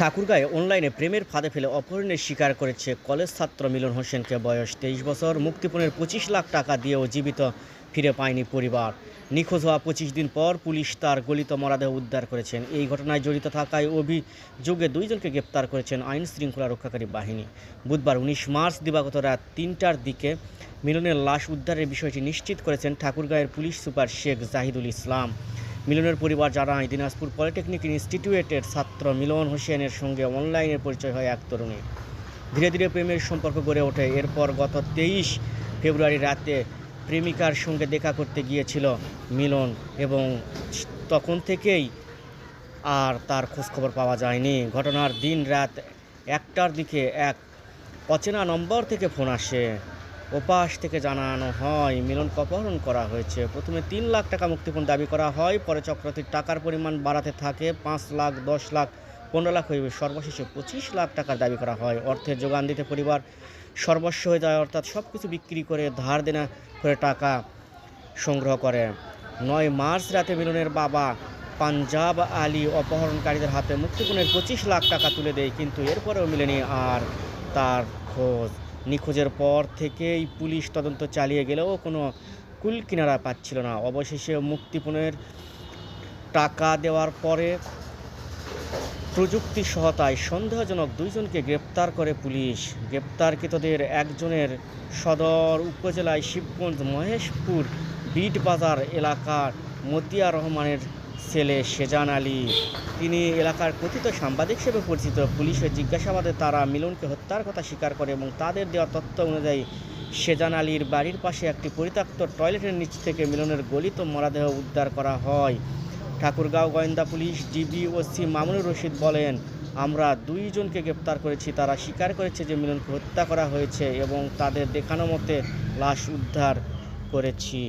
ঠাকুরগাঁয়ে অনলাইনে প্রেমের ফাঁদে ফেলে অপহরণের শিকার করেছে কলেজ ছাত্র মিলন হোসেনকে বয়স তেইশ বছর, মুক্তিপণের পঁচিশ লাখ টাকা দিয়েও জীবিত, ফিরে পায়নি পরিবার। নিখোঁজ হওয়া পঁচিশ দিন পর পুলিশ তার গলিত মরাদেহ উদ্ধার করেছেন। এই ঘটনায় জড়িত থাকায় অভিযোগে দুইজনকে গ্রেপ্তার করেছেন আইন শৃঙ্খলা রক্ষাকারী বাহিনী। বুধবার উনিশ মার্চ দিবাগত রাত তিনটার দিকে মিলনের লাশ উদ্ধারের বিষয়টি নিশ্চিত করেছেন ঠাকুরগাঁয়ের পুলিশ সুপার শেখ জাহিদুল ইসলাম। মিলনের পরিবার জানায়, দিনাজপুর পলিটেকনিক ইনস্টিটিউটের ছাত্র মিলন হোসেনের সঙ্গে অনলাইনে পরিচয় হয় এক তরুণী। ধীরে ধীরে প্রেমের সম্পর্ক গড়ে ওঠে। এরপর গত তেইশ ফেব্রুয়ারি রাতে প্রেমিকার সঙ্গে দেখা করতে গিয়েছিল মিলন এবং তখন থেকেই আর তার খোঁজখবর পাওয়া যায়নি। ঘটনার দিন রাত একটার দিকে এক অচেনা নম্বর থেকে ফোন আসে। ওপাশ থেকে জানানো হয় মিলনকে অপহরণ করা হয়েছে। প্রথমে তিন লাখ টাকা মুক্তিপণ দাবি করা হয়, পরে চক্রটির টাকার পরিমাণ বাড়াতে থাকে, পাঁচ লাখ, দশ লাখ, পনেরো লাখ হয়ে সর্বশেষে পঁচিশ লাখ টাকার দাবি করা হয়। অর্থের যোগান দিতে পরিবার সর্বস্ব হয়ে যায়, অর্থাৎ সব কিছু বিক্রি করে, ধার দেনা করে টাকা সংগ্রহ করে। নয় মার্চ রাতে মিলনের বাবা পাঞ্জাব আলী অপহরণকারীদের হাতে মুক্তিপণের পঁচিশ লাখ টাকা তুলে দেয়, কিন্তু এরপরেও মিলেনি আর তার খোঁজ। নিখোঁজের পর থেকেই পুলিশ তদন্ত চালিয়ে গেলেও কোনো কুল কিনারা পাচ্ছিল না। অবশেষে মুক্তিপণের টাকা দেওয়ার পরে প্রযুক্তি সহায়তায় সন্দেহজনক দুইজনকে গ্রেপ্তার করে পুলিশ। গ্রেপ্তারকৃতদের একজনের সদর উপজেলায় শিবগঞ্জ মহেশপুর বিট বাজার এলাকার মতিয়া রহমানের ছেলে সেজান আলী। তিনি এলাকার কথিত সাংবাদিক হিসেবে পরিচিত। পুলিশের জিজ্ঞাসাবাদে তারা মিলনকে হত্যার কথা স্বীকার করে এবং তাদের দেওয়া তথ্য অনুযায়ী সেজান আলীর বাড়ির পাশে একটি পরিত্যক্ত টয়লেটের নিচ থেকে মিলনের গলিত মরাদেহ উদ্ধার করা হয়। ঠাকুরগাঁও গোয়েন্দা police DB OC Mamunur Rashid বলেন, আমরা দুইজনকে গ্রেপ্তার করেছি। তারা স্বীকার করেছে যে মিলনকে হত্যা করা হয়েছে এবং তাদের দেখানো মতে লাশ উদ্ধার করেছি।